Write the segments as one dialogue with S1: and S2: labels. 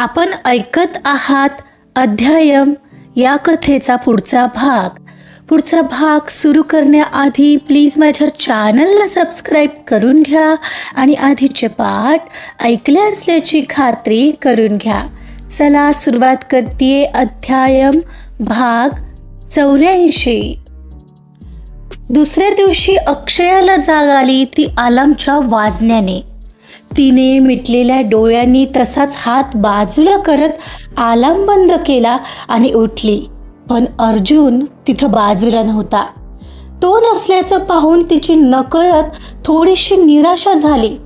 S1: आपण ऐकत आहात अध्यायम या कथेचा पुढचा भाग. पुढचा भाग सुरू करण्याआधी प्लीज माझ्या चॅनलला सबस्क्राईब करून घ्या आणि आधीचे पाठ ऐकले असल्याची खात्री करून घ्या. चला सुरुवात करते अध्यायम भाग चौऱ्याऐंशी. दुसऱ्या दिवशी अक्षयाला जाग आली ती आलमच्या वाजण्याने. तिने मिटलेल्या डोळ्यांनी तसाच हात बाजूला करत आलाम बंद केला आणि उठली. पण अर्जुन तिथं बाजूला नव्हता. तो नसल्याचं पाहून तिची नकळत थोडीशी निराशा झाली.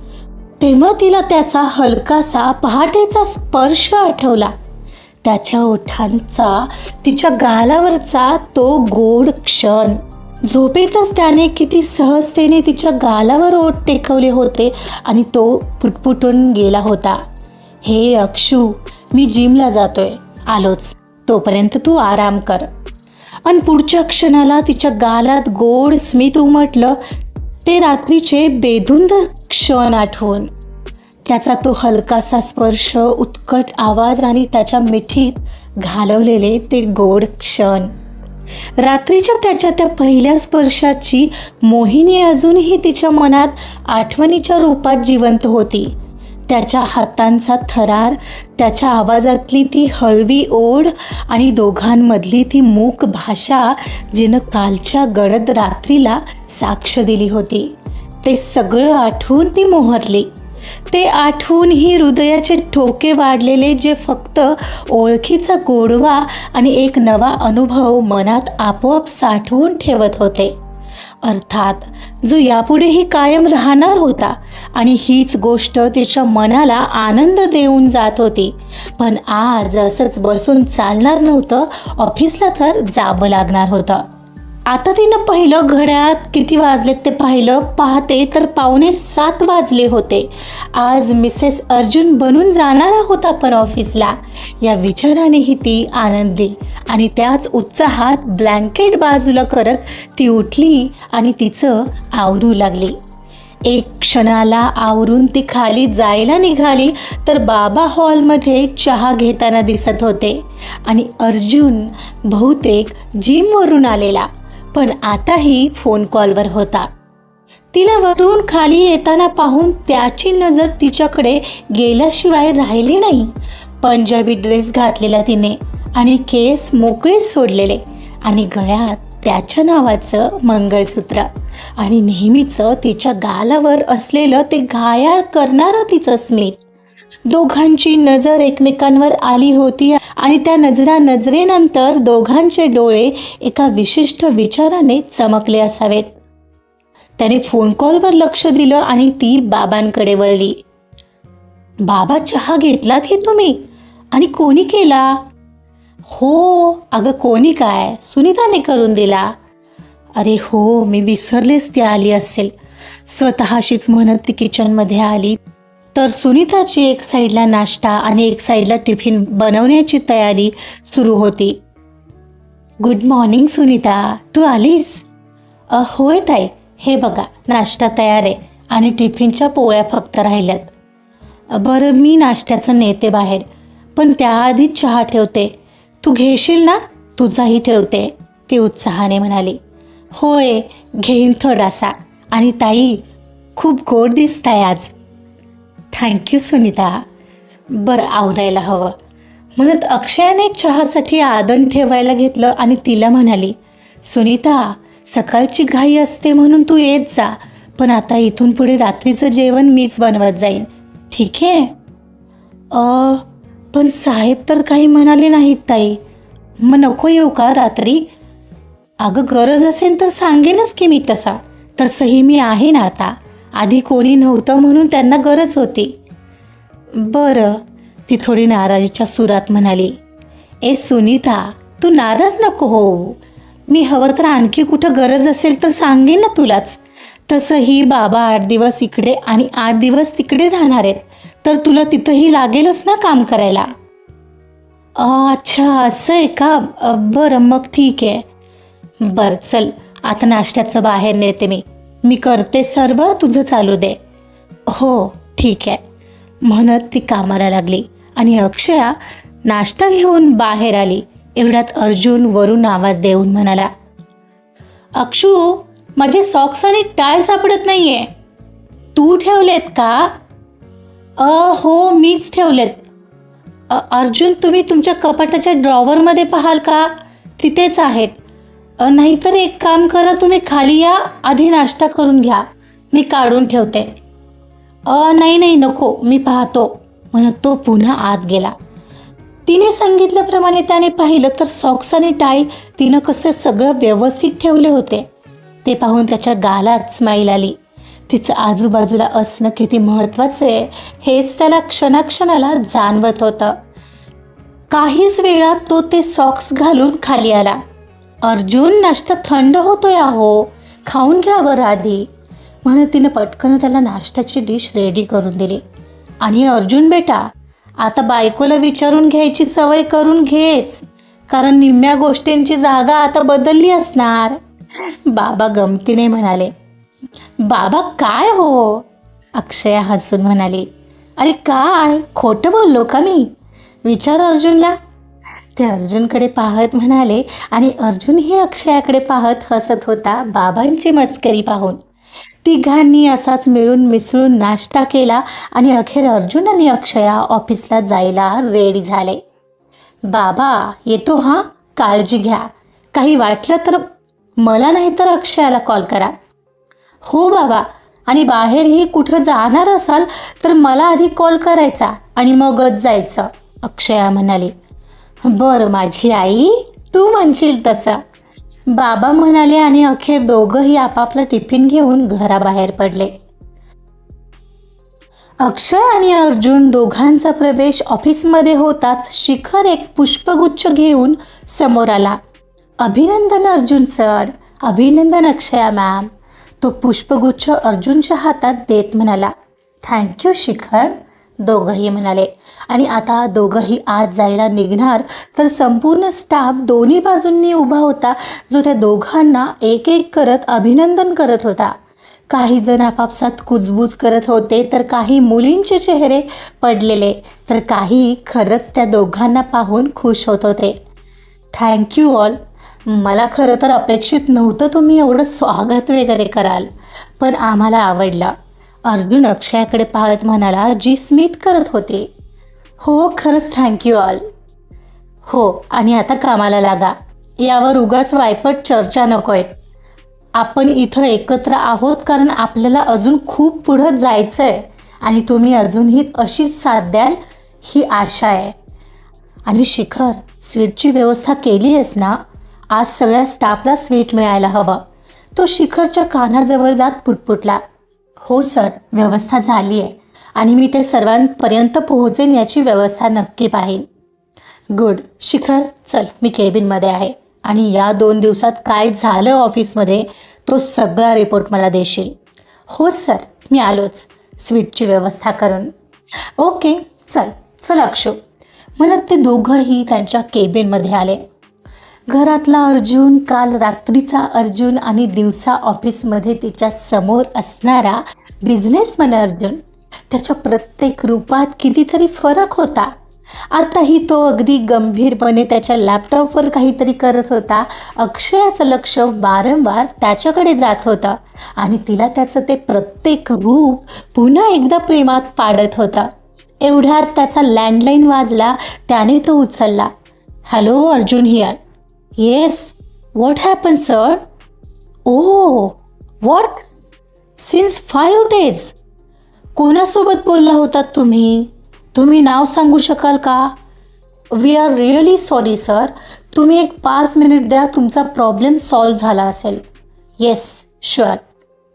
S1: तेव्हा तिला त्याचा हलकासा पहाटेचा स्पर्श आठवला. त्याच्या ओठांचा तिच्या गालावरचा तो गोड क्षण. झोपेतच त्याने किती सहजतेने तिच्या गालावर ओठ टेकवले होते आणि तो पुटपुटून गेला होता. हे अक्षू मी जिमला जातोय. आलोच. तोपर्यंत तू आराम कर. आणि पुढच्या क्षणाला तिच्या गालात गोड स्मित उमटलं ते रात्रीचे बेधुंद क्षण आठवून. त्याचा तो हलकासा स्पर्श उत्कट आवाज आणि त्याच्या मिठीत घालवलेले ते गोड क्षण. रात्रीच्या त्याच्या त्या पहिल्या स्पर्शाची मोहिनी अजूनही तिच्या मनात आठवणीच्या रूपात जिवंत होती. त्याच्या हातांचा थरार त्याच्या आवाजातली ती हळवी ओढ आणि दोघांमधली ती मूक भाषा जिनं कालच्या गडद रात्रीला साक्ष दिली होती. ते सगळं आठवून ती मोहरली. ते आठवून ही हृदयाचे ठोके वाढलेले जे फक्त ओळखीचा गोडवा आणि एक नवा अनुभव मनात आपोआप साठवून ठेवत होते. अर्थात जो यापुढेही कायम राहणार होता आणि हीच गोष्ट तिच्या मनाला आनंद देऊन जात होती. पण आज असंच बसून चालणार नव्हतं ऑफिसला तर जावं लागणार होतं. आता तिनं पहिलं घड्यात किती वाजलेत ते पाहिलं? पाहते तर पावणे सात वाजले होते. आज मिसेस अर्जुन बनून जाणारा होता पण ऑफिसला. या विचारानेही ती आनंदली आणि त्याच उत्साहात ब्लँकेट बाजूला करत ती उठली आणि तिचं आवरू लागली. एक क्षणाला आवरून ती खाली जायला निघाली तर बाबा हॉलमध्ये चहा घेताना दिसत होते आणि अर्जुन बहुतेक जिमवरून आलेला. पण आताही फोन कॉलवर होता. तिला वरून खाली येताना पाहून त्याची नजर तिच्याकडे गेल्याशिवाय राहिली नाही. पंजाबी ड्रेस घातलेला तिने आणि केस मोकळे सोडलेले आणि गळ्यात त्याच्या नावाचं मंगळसूत्र आणि नेहमीचं तिच्या गालावर असलेलं ते घायाळ करणारं तिचं स्मित दोघांची नजर एकमेकांवर आली होती आणि त्या नजरा नजरेनंतर दोघांचे डोळे एका विशिष्ट विचाराने चमकले असावेत. त्याने फोन कॉलवर लक्ष दिलं आणि ती बाबांकडे वळली. बाबा चहा घेतलात की तुम्ही? आणि कोणी केला? हो अगं कोणी काय? सुनीताने करून दिला. अरे हो मी विसरलेच ती आली असेल. स्वतःशीच म्हणत ती किचनमध्ये आली. तर सुनीताची एक साईडला नाश्ता आणि एक साईडला टिफिन बनवण्याची तयारी सुरू होती. गुड मॉर्निंग सुनीता तू आलीस? होय ताई हे बघा नाश्ता तयार आहे आणि टिफिनच्या पोळ्या फक्त राहिल्यात. बरं मी नाश्त्याचं नेते बाहेर पण त्याआधीच चहा ठेवते. तू घेशील ना? तुझाही ठेवते ती उत्साहाने म्हणाली. होय घेईन थोडासा आणि ताई खूप गोड दिसताय आज. Thank you Sunita. बरं आवरायला हवं. म्हणत अक्षयाने चहासाठी आदन ठेवायला घेतलं आणि तिला म्हणाली सुनीता सकाळची घाई असते म्हणून तू येत जा पण आता इथून पुढे रात्रीचं जेवण मीच बनवत जाईन. ठीक आहे? पण साहेब तर काही म्हणाले नाहीत ताई. मग नको येऊ का रात्री? अगं गरज असेल तर सांगेनच की मी तसा. तसंही मी आहे ना आता. आधी कोणी नव्हतं म्हणून त्यांना गरज होती. बरं ती थोडी नाराजीच्या सुरात म्हणाली ए सुनीता तू नाराज नको हो मी हवं तर आणखी कुठं गरज असेल तर सांगेन ना तुलाच. तसंही बाबा आठ दिवस इकडे आणि आठ दिवस तिकडे राहणार आहेत. तर तुला तिथंही लागेलच ना काम करायला. अच्छा असं आहे का? बरं मग ठीक आहे. बरं चल आता नाश्त्याचं बाहेर नेते मी. मी करते सर्व तुझं चालू दे. हो ठीक आहे. म्हणत ती कामाला लागली. आणि अक्षया नाश्ता घेऊन बाहेर आली. एवढ्यात अर्जुन वरून आवाज देऊन म्हणाला अक्षू माझे सॉक्स आणि टाळ सापडत नाहीये. तू ठेवलेत का? अ हो मीच ठेवलेत. अर्जुन तुम्ही तुमच्या कपाटाच्या ड्रॉवरमध्ये पाहाल का? तिथेच आहेत. नाहीतर एक काम करा तुम्ही खाली या आधी नाश्ता करून घ्या. मी काढून ठेवते. अ नाही नाही नको मी पाहतो. म्हणत तो पुन्हा आत गेला. तिने सांगितल्याप्रमाणे त्याने पाहिलं तर सॉक्स आणि टाय तिनं कसं सगळं व्यवस्थित ठेवले होते. ते पाहून त्याच्या गालात स्माईल आली. तिचं आजूबाजूला असणं किती महत्त्वाचं आहे हेच त्याला क्षणाक्षणाला जाणवत होतं. काहीच वेळात तो ते सॉक्स घालून खाली आला. अर्जुन नाश्ता थंड होतोय अहो. खाऊन घ्या बरं आधी. म्हणून तिने पटकन त्याला नाश्त्याची डिश रेडी करून दिली. आणि अर्जुन बेटा आता बायकोला विचारून घ्यायची सवय करून घेच. कारण निम्म्या गोष्टींची जागा आता बदलली असणार. बाबा गमतीने म्हणाले बाबा काय हो? अक्षया हसून म्हणाली अरे काय? खोटं बोललो का मी? विचार अर्जुनला ते अर्जुनकडे पाहत म्हणाले आणि अर्जुनही अक्षयाकडे पाहत हसत होता बाबांची मस्करी पाहून. तिघांनी असाच मिळून मिसळून नाश्ता केला आणि अखेर अर्जुन आणि अक्षया ऑफिसला जायला रेडी झाले. बाबा येतो हां? काळजी घ्या. काही वाटलं तर मला नाही तर अक्षयाला कॉल करा. हो बाबा. आणि बाहेरही कुठं जाणार असाल तर मला आधी कॉल करायचा आणि मगच जायचं अक्षया म्हणाली. बरं माझी आई तू म्हणशील तसं. बाबा म्हणाले आणि अखेर दोघंही आपापला टिफिन घेऊन घराबाहेर पडले. अक्षय आणि अर्जुन दोघांचा प्रवेश ऑफिसमध्ये होताच शिखर एक पुष्पगुच्छ घेऊन समोर आला. अभिनंदन अर्जुन सर अभिनंदन अक्षया मॅम. तो पुष्पगुच्छ अर्जुनच्या हातात देत म्हणाला. थँक्यू शिखर. दोघंही म्हणाले. आणि आता दोघंही आत जायला निघणार तर संपूर्ण स्टाफ दोन्ही बाजूंनी उभा होता जो त्या दोघांना एक एक करत अभिनंदन करत होता. काही जण आपापसात कुजबूज करत होते तर काही मुलींचे चेहरे पडलेले तर काही खरंच त्या दोघांना पाहून खुश होत होते. थँक्यू ऑल मला खरं तर अपेक्षित नव्हतं तुम्ही एवढं स्वागत वगैरे कराल पण आम्हाला आवडलं. अर्जुन अक्षयाकडे पाहत म्हणाला जी स्मित करत होते. हो खरंच थँक्यू ऑल हो आणि आता कामाला लागा. यावर उगाच वायपट चर्चा नको आहेत आपण इथं एकत्र आहोत कारण आपल्याला अजून खूप पुढं जायचं आहे आणि तुम्ही अजूनही अशीच साथ द्याल ही आशा आहे. आणि शिखर स्वीटची व्यवस्था केली आहेस ना? आज सगळ्या स्टाफला स्वीट मिळायला हवं. तो शिखरच्या कानाजवळ जात पुटपुटला. हो सर. व्यवस्था झाली आहे. आणि मी ते सर्वांपर्यंत पोहोचेन याची व्यवस्था नक्की पाहीन. गुड. शिखर चल. मी केबिनमध्ये आहे. आणि या दोन दिवसात काय झालं ऑफिसमध्ये तो सगळा रिपोर्ट मला देशील. हो सर. मी आलोच. स्वीटची व्यवस्था करून. ओके. चल. चल अक्षू. म्हणत ते दोघंही त्यांच्या केबिनमध्ये आले. घरातला अर्जुन काल रात्रीचा अर्जुन आणि दिवसा ऑफिसमध्ये तिच्या समोर असणारा बिझनेसमॅन अर्जुन त्याच्या प्रत्येक रूपात कितीतरी फरक होता. आताही तो अगदी गंभीरपणे त्याच्या लॅपटॉपवर काहीतरी करत होता. अक्षयाचं लक्ष वारंवार त्याच्याकडे जात होतं आणि तिला त्याचं ते प्रत्येक रूप पुन्हा एकदा प्रेमात पाडत होता. एवढ्यात त्याचा लँडलाईन वाजला त्याने तो उचलला. Hello Arjun here yes what happen sir Oh, what? Since five days कोणासोबत बोलला होतात तुम्ही? तुम्ही नाव सांगू शकाल का? We are really sorry sir तुम्ही एक पाच मिनिट द्या तुमचा प्रॉब्लेम सॉल्व्ह झाला असेल. येस शुअर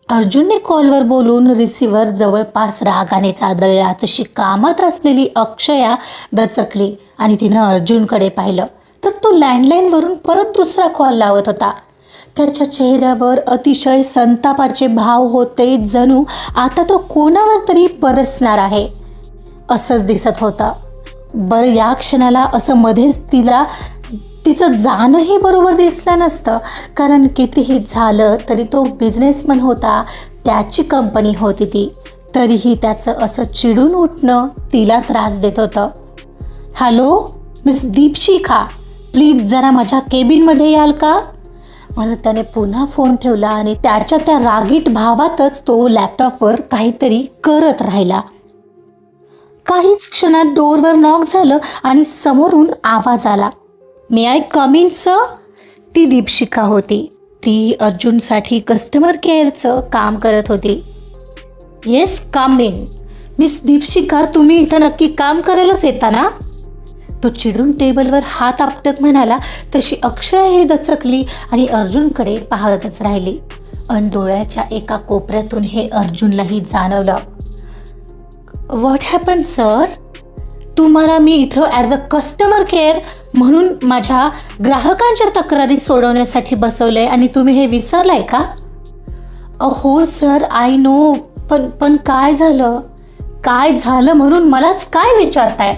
S1: अर्जुनने कॉलवर बोलून रिसिव्हर जवळपास रागाने चादळला तशी कामात असलेली अक्षया दचकली आणि तिनं अर्जुनकडे पाहिलं. तर तो लँडलाईनवरून परत दुसरा कॉल लावत होता. त्याच्या चेहऱ्यावर अतिशय संतापाचे भाव होते जणू आता तो कोणावर तरी परसणार आहे. असंच दिसत होतं. बरं या क्षणाला असं मध्येच तिला तिचं जाणंही बरोबर दिसलं नसतं. कारण कितीही झालं तरी तो बिझनेसमन होता त्याची कंपनी होती ती. तरीही त्याचं असं चिडून उठणं तिला त्रास देत होतं. Hello miss Deepshikha. प्लीज जरा माझ्या केबिनमध्ये याल का? मला त्याने पुन्हा फोन ठेवला आणि त्याच्या त्या रागीट भावातच तो लॅपटॉपवर काहीतरी करत राहिला. काहीच क्षणात डोरवर नॉक झालं आणि समोरून आवाज आला. मे आय कमिन स ती दीपशिका होती. ती अर्जुनसाठी कस्टमर केअरचं काम करत होती. Yes come in miss Deepshikha तुम्ही इथं नक्की काम करायलाच येता ना? तो चिडून टेबलवर हात आपटत म्हणाला तशी अक्षय ही दचकली आणि अर्जुनकडे पाहतच राहिली. अन डोळ्याच्या एका कोपऱ्यातून हे अर्जुनलाही जाणवलं. व्हॉट हॅपन सर तुम्हाला मी इथं ॲज अ कस्टमर केअर म्हणून माझ्या ग्राहकांच्या तक्रारी सोडवण्यासाठी बसवलं आहे आणि तुम्ही हे विसरलाय का? हो सर आय नो पण पण काय झालं? काय झालं म्हणून मलाच काय विचारताय?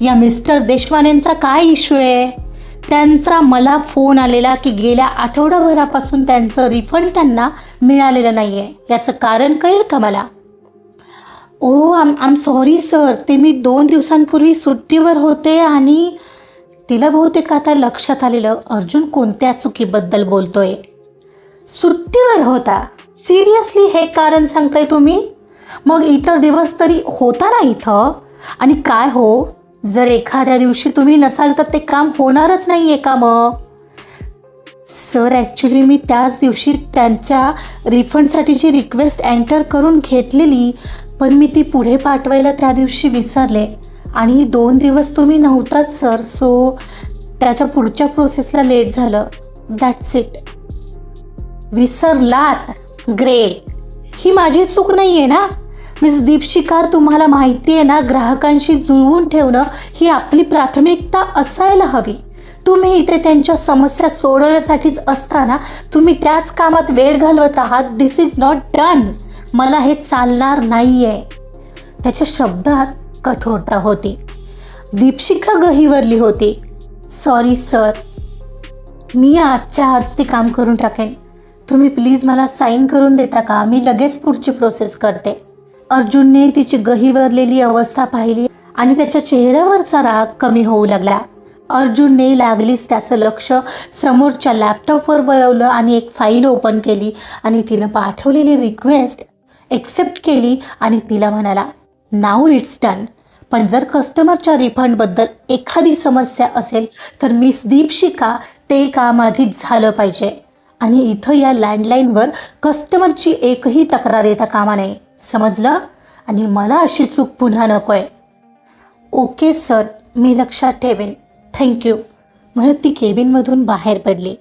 S1: या मिस्टर देशवानेंचा काय इश्यू आहे? त्यांचा मला फोन आलेला की गेल्या आठवडाभरापासून त्यांचं रिफंड त्यांना मिळालेलं नाही आहे याचं कारण कळेल का मला? ओ आम आम सॉरी सर ते मी दोन दिवसांपूर्वी सुट्टीवर होते आणि तिला बहुतेक आता लक्षात आलेलं. अर्जुन कोणत्या चुकीबद्दल बोलतोय? सुट्टीवर होता. सिरियसली हे कारण सांगताय तुम्ही? मग इतर दिवस तरी होता ना इथं? आणि काय हो? जर एखाद्या दिवशी तुम्ही नसाल तर ते काम होणारच नाही आहे का मग? सर ॲक्च्युली मी त्याच दिवशी त्यांच्या रिफंडसाठीची रिक्वेस्ट एंटर करून घेतलेली पण मी ती पुढे पाठवायला त्या दिवशी विसरले. आणि दोन दिवस तुम्ही नव्हताच सर सो त्याच्या पुढच्या प्रोसेसला लेट झालं. दॅट्स इट विसरलात. ग्रेट ही माझी चूक नाही आहे ना? मिस दीपशिकार तुम्हाला माहिती आहे ना ग्राहकांशी जुळवून ठेवणं ही आपली प्राथमिकता असायला हवी. तुम्ही इथे त्यांच्या समस्या सोडवण्यासाठीच असताना तुम्ही त्याच कामात वेळ घालवत आहात. दिस इज नॉट डन मला हे चालणार नाही आहे त्याच्या शब्दात कठोरता होती. दीपशिखा गहिवरली होती. सॉरी सर मी आजच्या आज ते काम करून टाकेन. तुम्ही प्लीज मला साईन करून देता का? मी लगेच पुढची प्रोसेस करते. अर्जुनने तिची गहिवरलेली अवस्था पाहिली आणि त्याच्या चेहऱ्यावरचा राग कमी होऊ लागला. अर्जुनने लागलीच त्याचं लक्ष समोरच्या लॅपटॉपवर वळवलं आणि एक फाईल ओपन केली आणि तिनं पाठवलेली रिक्वेस्ट एक्सेप्ट केली आणि तिला म्हणाला नाऊ इट्स डन पण जर कस्टमरच्या रिफंडबद्दल एखादी समस्या असेल तर मिस दीपशिका ते काम आधीच झालं पाहिजे. आणि इथं या लँडलाईनवर कस्टमरची एकही तक्रार येता कामा नये. समजलं? आणि मला अशी चूक पुन्हा नको आहे ओके सर. मी लक्षात ठेवेन. थँक्यू म्हणत ती केबिनमधून बाहेर पडली.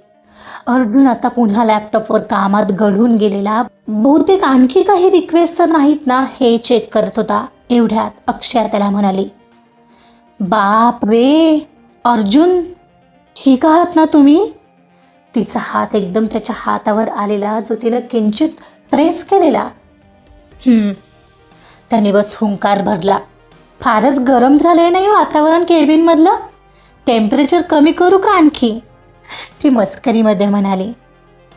S1: अर्जुन आता पुन्हा लॅपटॉपवर कामात घडून गेलेला. बहुतेक आणखी काही रिक्वेस्ट तर नाहीत ना? हे चेक करत होता. एवढ्यात अक्षया त्याला म्हणाली. बाप रे! अर्जुन! ठीक आहात ना तुम्ही? तिचा हात एकदम त्याच्या हातावर आलेला जो तिला किंचित प्रेस केलेला. त्याने बस हुंकार भरला. फारच गरम झालंय नाही वातावरण केबिनमधलं? टेम्परेचर कमी करू का आणखी? ती मस्करीमध्ये म्हणाली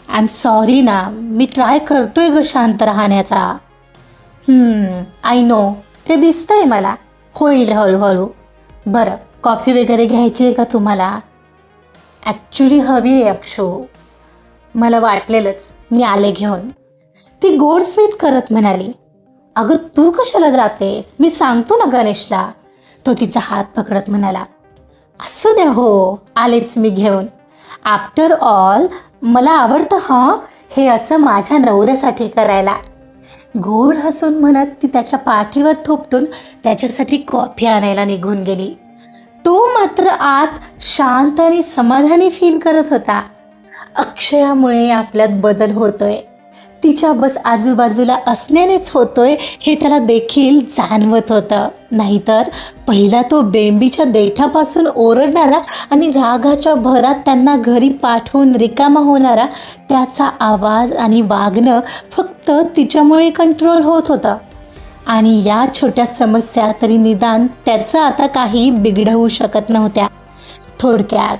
S1: आय एम सॉरी ना मी ट्राय करतोय ग शांत राहण्याचा. आय नो ते दिसतंय मला. होईल हळूहळू. बरं कॉफी वगैरे घ्यायची आहे का तुम्हाला? ॲक्च्युली हवी आहे अक्षू. मला वाटलेलंच. मी आले घेऊन. ती गोडस्मित करत म्हणाली अगं तू कशाला जातेस? मी सांगतो ना गणेशला. तो तिचा हात पकडत म्हणाला असू द्या हो आलेच मी घेऊन. आफ्टर ऑल मला आवडतं हां हे असं माझ्या नवऱ्यासाठी करायला. गोड हसून म्हणत ती त्याच्या पाठीवर थोपटून त्याच्यासाठी कॉफी आणायला निघून गेली. तो मात्र आत शांत आणि समाधानी फील करत होता. अक्षयामुळे आपल्यात बदल होतोय. तिच्या बस आजूबाजूला असण्यानेच होतोय हे त्याला देखील जाणवत होतं. नाहीतर पहिला तो बेंबीच्या देठापासून ओरडणारा आणि रागाच्या भरात त्यांना घरी पाठवून रिकामा होणारा त्याचा आवाज आणि वागणं फक्त तिच्यामुळे कंट्रोल होत होतं. आणि या छोट्या समस्या तरी निदान त्याचं आता काही बिघडवू शकत नव्हत्या. थोडक्यात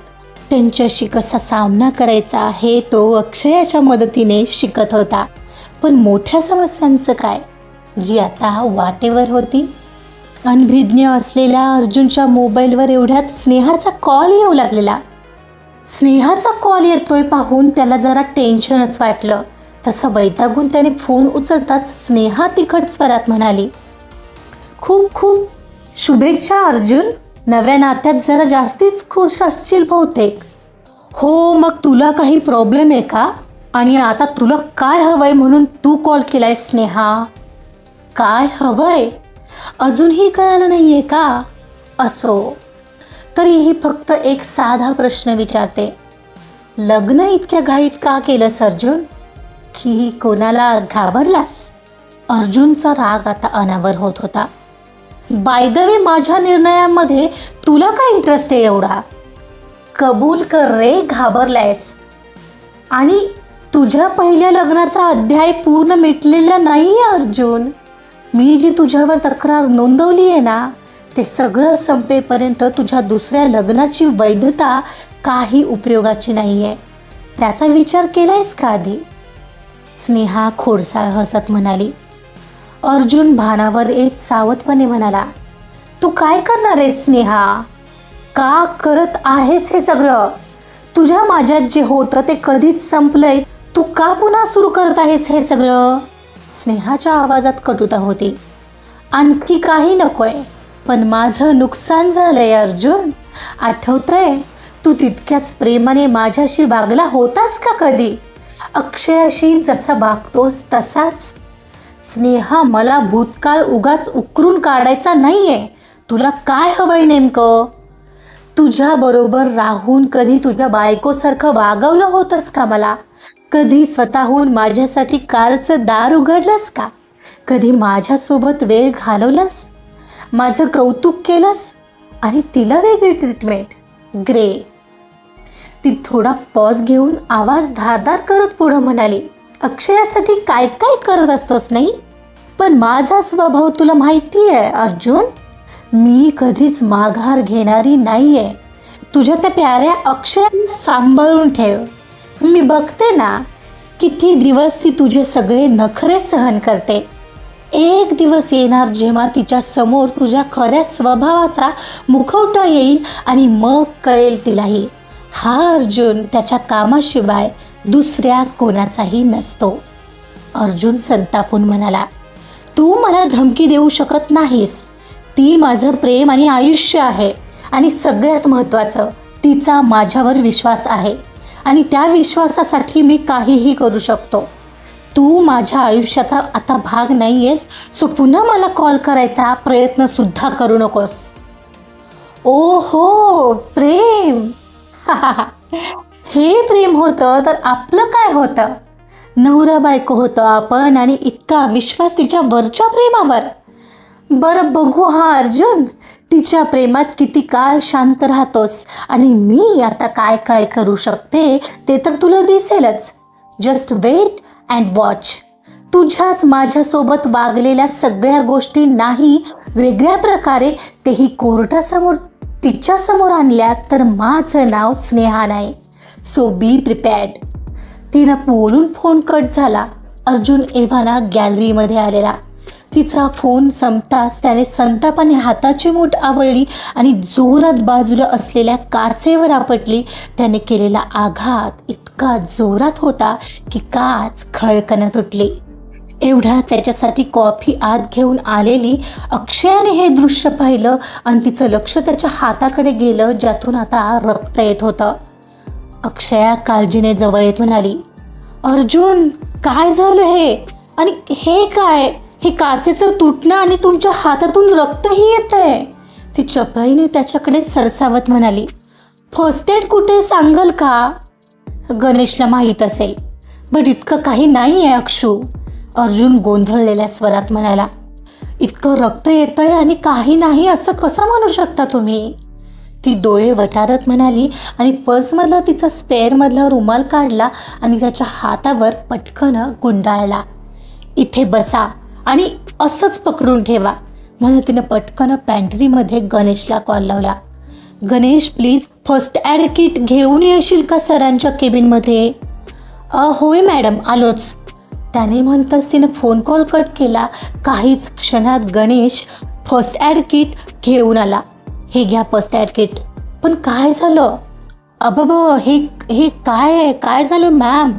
S1: त्यांच्याशी कसा सामना करायचा हे तो अक्षयाच्या मदतीने शिकत होता. पण मोठ्या समस्यांचं काय? जी आता वाटेवर होती. अनभिज्ञ असलेल्या अर्जुनच्या मोबाईलवर एवढ्यात स्नेहाचा कॉल येऊ लागलेला. स्नेहाचा कॉल येतोय पाहून त्याला जरा टेन्शनच वाटलं. तसं वैतागून त्याने फोन उचलताच स्नेहा तिखट स्वरात म्हणाली खूप खूप शुभेच्छा अर्जुन. नव्या नात्यात जरा जास्तीच खुश असशील बहुतेक. हो मग तुला काही प्रॉब्लेम आहे का? आणि आता तुला काय हवंय म्हणून तू कॉल केलाय स्नेहा? काय हवंय? अजूनही कळालं नाही आहे का? असो. तरीही फक्त एक साधा प्रश्न विचारते. लग्न इतक्या घाईत का केलंस अर्जुन? की कोणाला घाबरलास? अर्जुनचा राग आता अनावर होत होता. बाय द वे माझ्या निर्णयामध्ये तुला काय इंटरेस्ट आहे एवढा? कबूल कर रे घाबरलायस. आणि तुझ्या पहिल्या लग्नाचा अध्याय पूर्ण मिटलेला नाही आहे अर्जुन. मी जी तुझ्यावर तक्रार नोंदवली आहे ना ते सगळं संपेपर्यंत तुझ्या दुसऱ्या लग्नाची वैधता काही उपयोगाची नाही आहे त्याचा विचार केलायस का आधी? स्नेहा खोडसाळ हसत म्हणाली. अर्जुन भानावर येत सावधपणे म्हणाला तू काय करणार आहेस स्नेहा? का करत आहेस हे सगळं? तुझ्या माझ्यात जे होतं ते कधीच संपलंय. तू का पुन्हा सुरू करत आहेस हे सगळं? स्नेहाच्या आवाजात कटुता होती. आणखी काही नकोय पण माझं नुकसान झालंय अर्जुन. आठवतंय तू तितक्याच प्रेमाने माझ्याशी वागला होतास का कधी? अक्षयाशी जसा वागतोस तसाच स्नेहा मला भूतकाळ उगाच उकरून काढायचा नाहीये. तुला काय हवंय नेमकं? तुझ्याबरोबर राहून कधी तुझ्या बायकोसारखं वागवलं होतंस का मला? कधी स्वतःहून माझ्यासाठी कारचं दार उघडलंस का? कधी माझ्यासोबत वेळ घालवलास? माझं कौतुक केलंस? आणि तिला वेगळी ट्रीटमेंट ग्रे ती थोडा पॉज घेऊन आवाज धारदार करत पुढं म्हणाली अक्षयासाठी काय काय करत असतोस नाही? पण माझा स्वभाव तुला माहिती आहे अर्जुन. मी कधीच माघार घेणारी नाही आहे तुझ्या त्या प्याऱ्या अक्षयाने सांभाळून ठेव. मी बघते ना किती दिवस ती तुझे सगळे नखरे सहन करते. एक दिवस येणार जेव्हा तिच्या समोर तुझ्या खऱ्या स्वभावाचा मुखवटा येईल आणि मग कळेल तिलाही. हा अर्जुन त्याच्या कामाशिवाय दुसऱ्या कोणाचाही नसतो. अर्जुन संतापून म्हणाला तू मला धमकी देऊ शकत नाहीस. ती माझं प्रेम आणि आयुष्य आहे आणि सगळ्यात महत्त्वाचं तिचा माझ्यावर विश्वास आहे आणि त्या विश्वासासाठी मी काहीही करू शकतो. तू माझ्या आयुष्याचा आता भाग नाही आहेस सो पुन्हा मला कॉल करायचा प्रयत्नसुद्धा करू नकोस. ओ हो प्रेम हे प्रेम होतं तर आपलं काय होतं? नवरा बायको होतं आपण आणि इतका विश्वास तिच्या वरच्या प्रेमावर. बरं बघू हा अर्जुन तिच्या प्रेमात किती काळ शांत राहतोस आणि मी आता काय काय करू शकते ते तर तुला दिसेलच. जस्ट वेट अँड वॉच तुझ्याच माझ्यासोबत वागलेल्या सगळ्या गोष्टी नाही वेगळ्या प्रकारे तेही कोर्टासमोर तिच्यासमोर आणल्या तर माझं नाव स्नेहा नाही. सो बी प्रिपेअर्ड तिनं बोलून फोन कट झाला. अर्जुन एव्हाना गॅलरीमध्ये आलेला. तिचा फोन संपताच त्याने संतापाने हाताची मूठ आवळली आणि जोरात बाजूला असलेल्या काचेवर आपटली. त्याने केलेला आघात इतका जोरात होता की काच खळकण्यात तुटली एवढ्या त्याच्यासाठी कॉफी आत घेऊन आलेली अक्षयाने हे दृश्य पाहिलं आणि तिचं लक्ष त्याच्या हाताकडे गेलं ज्यातून आता रक्त येत होतं. अक्षया काळजीने जवळ येत म्हणाली अर्जुन काय झालं हे? आणि हे काय? हे काचेचं तुटणं आणि तुमच्या हातातून रक्तही येत आहे ती चपळीने त्याच्याकडे सरसावत म्हणाली. फर्स्ट एड कुठे सांगाल का? गणेशला माहीत असेल. बट इतकं काही नाही आहे अक्षू. अर्जुन गोंधळलेल्या स्वरात म्हणाला. इतकं रक्त येतंय आणि काही नाही असं कसं म्हणू शकता तुम्ही? ती डोळे वटारत म्हणाली आणि पर्समधला तिचा स्पेअरमधला रुमाल काढला आणि त्याच्या हातावर पटकन गुंडाळला. इथे बसा आणि असंच पकडून ठेवा म्हणून तिनं पटकन पॅन्ट्रीमध्ये गणेशला कॉल लावला. Ganesh please first aid kit घेऊन येशील का सरांच्या केबिनमध्ये? होय मॅडम आलोच. त्याने म्हणताच तिनं फोन कॉल कट केला. काहीच क्षणात गणेश फर्स्ट ॲड किट घेऊन आला. हे घ्या फर्स्ट ॲड किट पण काय झालं? अबब हे हे काय आहे? काय झालं मॅम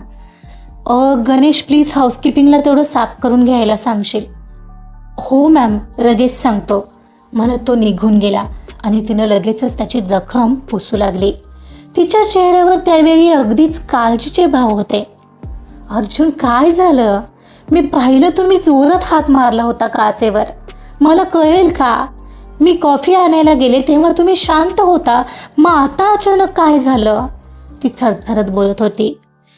S1: अ, गणेश प्लीज हाऊसकीपिंगला तेवढं साफ करून घ्यायला सांगशील. हो मॅम लगेच सांगतो. म्हणत तो निघून गेला आणि तिनं लगेचच त्याची जखम पुसू लागली. तिच्या चेहऱ्यावर त्यावेळी अगदीच काळजीचे भाव होते. अर्जुन काय झालं? मी पाहिलं तुम्ही जोरात हात मारला होता काचेवर. मला कळेल का? मी कॉफी आणायला गेले तेव्हा तुम्ही शांत होता. मग आता अचानक काय झालं? ती थरथरत बोलत होती.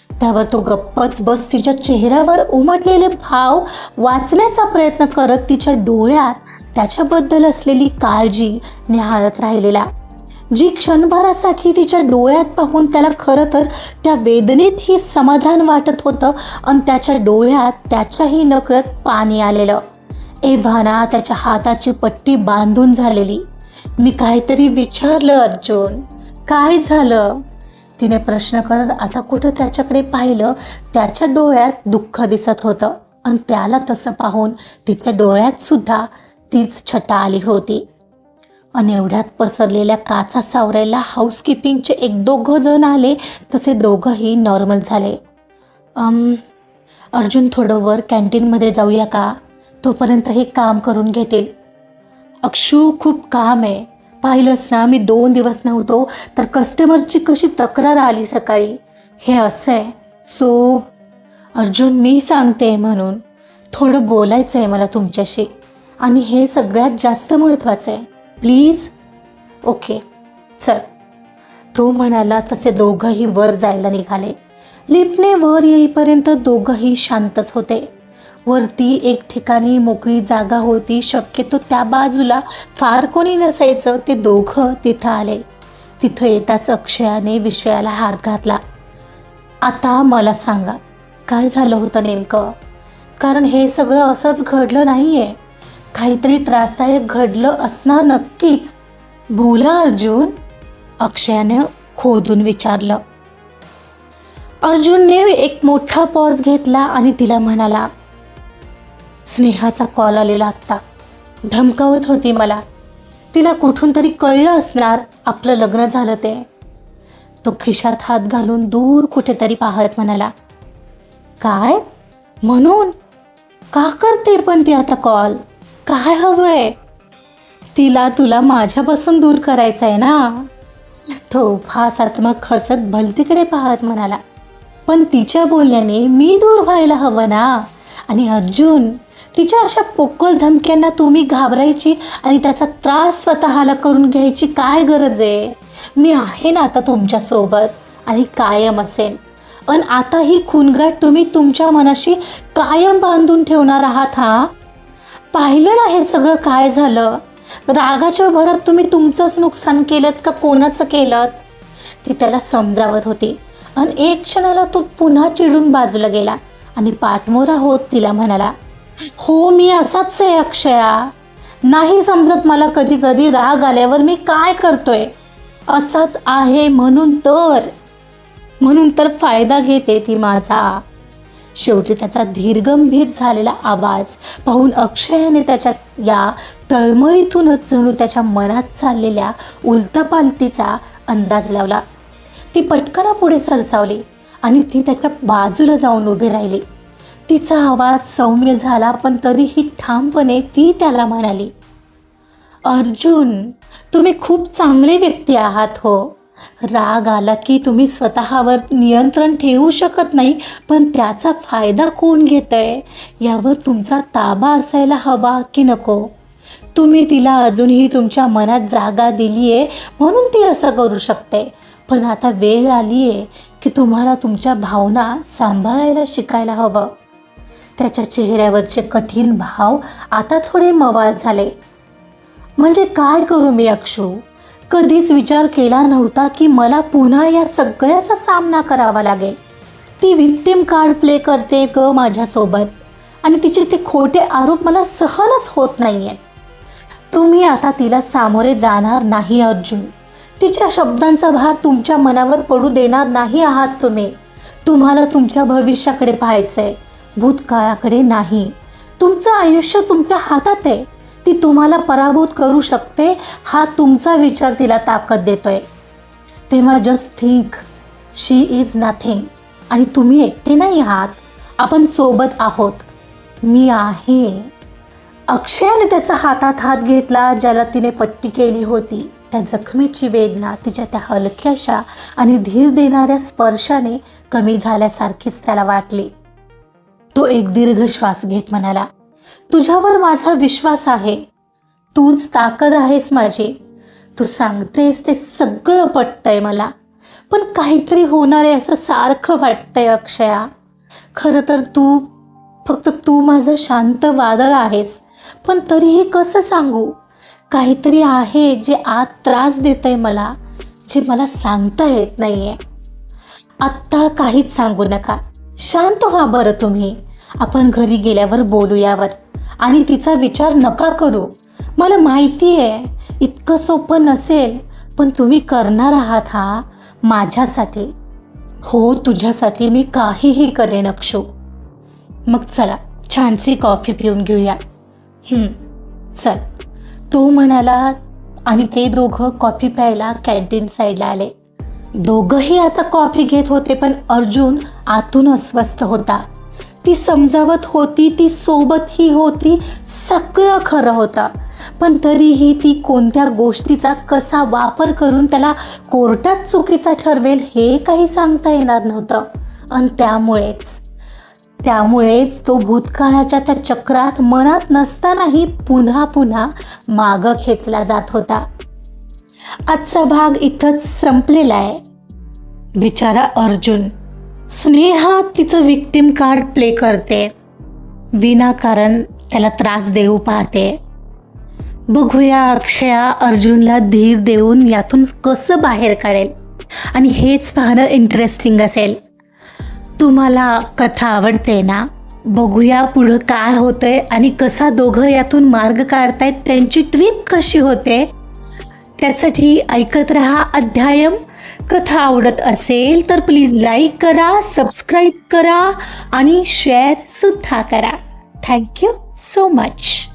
S1: त्यावर तो गप्पच बस तिच्या चेहऱ्यावर उमटलेले भाव वाचण्याचा प्रयत्न करत तिच्या डोळ्यात त्याच्याबद्दल असलेली काळजी निहाळत राहिलेला. जी क्षणभरासाठी तिच्या डोळ्यात पाहून त्याला खरं तर त्या वेदनेतही समाधान वाटत होतं आणि त्याच्या डोळ्यात त्याच्याही नकळत पाणी आलेलं. एव्हाना त्याच्या हाताची पट्टी बांधून झालेली. मी काहीतरी विचारलं अर्जुन. काय झालं? तिने प्रश्न करत आता कुठं त्याच्याकडे पाहिलं? त्याच्या डोळ्यात दुःख दिसत होतं. आणि त्याला तसं पाहून तिच्या डोळ्यात सुद्धा तीच छटा आली होती. आणि एवढ्यात पसरलेल्या काचा सावरायला हाऊसकीपिंगचे एक दोघं जण आले तसे दोघंही नॉर्मल झाले. अर्जुन थोडं वर कॅन्टीनमध्ये जाऊया का? तोपर्यंत हे काम करून घेतील. अक्षू खूप काम आहे. पाहिलंच ना मी दोन दिवस नव्हतो तर कस्टमरची कशी तक्रार आली सकाळी? हे असं आहे. सो अर्जुन मी सांगते म्हणून. थोडं बोलायचं आहे मला तुमच्याशी. आणि हे सगळ्यात जास्त महत्त्वाचं आहे. प्लीज. ओके. चल. तो म्हणाला तसे दोघंही वर जायला निघाले. लिफ्टने वर येईपर्यंत दोघंही शांतच होते. वरती एक ठिकाणी मोकळी जागा होती. शक्यतो त्या बाजूला फार कोणी नसायचं. ते दोघं तिथं आले. तिथं येताच अक्षयाने विषयाला हात घातला. आता मला सांगा काय झालं होतं नेमकं? कारण हे सगळं असंच घडलं नाही आहे काहीतरी त्रासदायक घडलं असणार नक्कीच. बोला अर्जुन? अक्षयाने खोदून विचारलं. अर्जुनने एक मोठा पॉज घेतला आणि तिला म्हणाला स्नेहाचा कॉल आलेला आत्ता. धमकावत होती मला. तिला कुठून तरी कळलं असणार आपलं लग्न झालं ते. तो खिशात हात घालून दूर कुठेतरी पाहत म्हणाला काय? म्हणून? का करते पण ती आता कॉल? काय हवंय? तिला तुला माझ्यापासून दूर करायचं आहे ना? तो फासात्मक हसत भलतीकडे पाहत म्हणाला पण तिच्या बोलण्याने मी दूर व्हायला हवं ना? आणि अर्जुन तिच्या अशा पोकळ धमक्यांना तुम्ही घाबरायची आणि त्याचा त्रास स्वतःला करून घ्यायची काय गरज आहे? मी आहे ना आता तुमच्यासोबत आणि कायम असेन. पण आता ही खूनगाठ तुम्ही तुमच्या मनाशी कायम बांधून ठेवणार आहात हा? पाहिलं ना हे सगळं काय झालं? रागाच्या भरात तुम्ही तुमचंच नुकसान केलं का कोणाचं केलं ती त्याला समजावत होती. आणि एक क्षणाला तो पुन्हा चिडून बाजूला गेला आणि पाठमोरा होत तिला म्हणाला हो मी असाच आहे अक्षया. नाही समजत मला कधी कधी राग आल्यावर मी काय करतोय. असाच आहे म्हणून तर. म्हणून तर फायदा घेते ती माझा. शेवटी त्याचा धीरगंभीर झालेला आवाज पाहून अक्षयाने त्याच्या या तळमळीतूनच जणू त्याच्या मनात चाललेल्या उलतापालतीचा अंदाज लावला. ती पटकन पुढे सरसावली आणि ती त्याच्या बाजूला जाऊन उभी राहिली. तिचा आवाज सौम्य झाला पण तरीही ठामपणे ती त्याला म्हणाली अर्जुन तुम्ही खूप चांगले व्यक्ती आहात हो. राग आला की तुम्ही स्वतःवर नियंत्रण ठेवू शकत नाही पण त्याचा फायदा कोण घेत आहे यावर तुमचा ताबा असायला हवा की नको? तुम्ही तिला अजूनही तुमच्या मनात जागा दिली आहे म्हणून ती असं करू शकते. पण आता वेळ आली आहे की तुम्हाला तुमच्या भावना सांभाळायला शिकायला हवं. त्याच्या चेहऱ्यावरचे कठीण भाव आता थोडे मवाळ झाले. म्हणजे काय करू मी अक्षू? कधीच विचार केला नव्हता की मला पुन्हा या सगळ्याचा सामना करावा लागेल. ती विक्टिम कार्ड प्ले करते ग माझ्यासोबत. आणि तिचे ते खोटे आरोप मला सहनच होत नाही आहे तुम्ही आता तिला सामोरे जाणार नाही अर्जुन. तिच्या शब्दांचा भार तुमच्या मनावर पडू देणार नाही आहात तुम्ही. तुम्हाला तुमच्या भविष्याकडे पाहायचं आहे भूतकाळाकडे नाही. तुमचं आयुष्य तुमच्या हातात आहे. ती तुम्हाला पराभूत करू शकते हा तुमचा विचार तिला ताकद देतोय. तेव्हा just think she is nothing आणि तुम्ही एकटे नाही आहात. आपण सोबत आहोत. मी आहे. अक्षयाने त्याचा हातात हात घेतला ज्याला तिने पट्टी केली होती. त्या जखमेची वेदना तिच्या त्या हलक्याशा आणि धीर देणाऱ्या स्पर्शाने कमी झाल्यासारखीच त्याला वाटली. तो एक दीर्घ श्वास घेत म्हणाला तुझ्यावर माझा विश्वास आहे. तूच ताकद आहेस माझी. तू सांगतेस ते सगळं पटतंय मला. पण काहीतरी होणार आहे असं सारखं वाटतंय अक्षया. खरं तर तू फक्त तू माझं शांत वादळ आहेस. पण तरीही कसं सांगू? काहीतरी आहे जे आत त्रास देतंय मला जे मला सांगता येत नाहीये. आत्ता काहीच सांगू नका. शांत व्हा बरं तुम्ही. आपण घरी गेल्यावर बोलूयावर. आणि तिचा विचार नका करू. मला माहिती आहे इतकं सोपं नसेल पण तुम्ही करणार आहात हा माझ्यासाठी. हो तुझ्यासाठी मी काहीही करेन अक्षू. मग चला छानशी कॉफी पिऊन घेऊया. चल. तो म्हणाला आणि ते दोघं कॉफी प्यायला कॅन्टीन साईडला आले. दोघंही आता कॉफी घेत होते पण अर्जुन आतून अस्वस्थ होता. ती समजावत होती ती सोबतही होती सगळं खरं होतं. पण तरीही ती कोणत्या गोष्टीचा कसा वापर करून त्याला कोर्टात चुकीचा ठरवेल हे काही सांगता येणार नव्हतं. आणि त्यामुळेच. त्यामुळेच तो भूतकाळाच्या त्या चक्रात मनात नसतानाही पुन्हा पुन्हा मागं खेचला जात होता. आजचा भाग इथंच संपलेला आहे. बिचारा अर्जुन स्नेहा तिचं विक्टिम कार्ड प्ले करते. विनाकारण त्याला त्रास देऊ पाहते. बघूया अक्षया अर्जुनला धीर देऊन यातून कसं बाहेर काढेल. आणि हेच पाहणं इंटरेस्टिंग असेल. तुम्हाला कथा आवडते ना? बघूया पुढं काय होतंय आणि कसा दोघं यातून मार्ग काढतायत त्यांची ट्रिप कशी होते? त्यासाठी ऐकत रहा अध्यायम. कथा आवडत असेल तर प्लीज लाईक करा सबस्क्राईब करा आणि शेअर सुद्धा करा. Thank you so much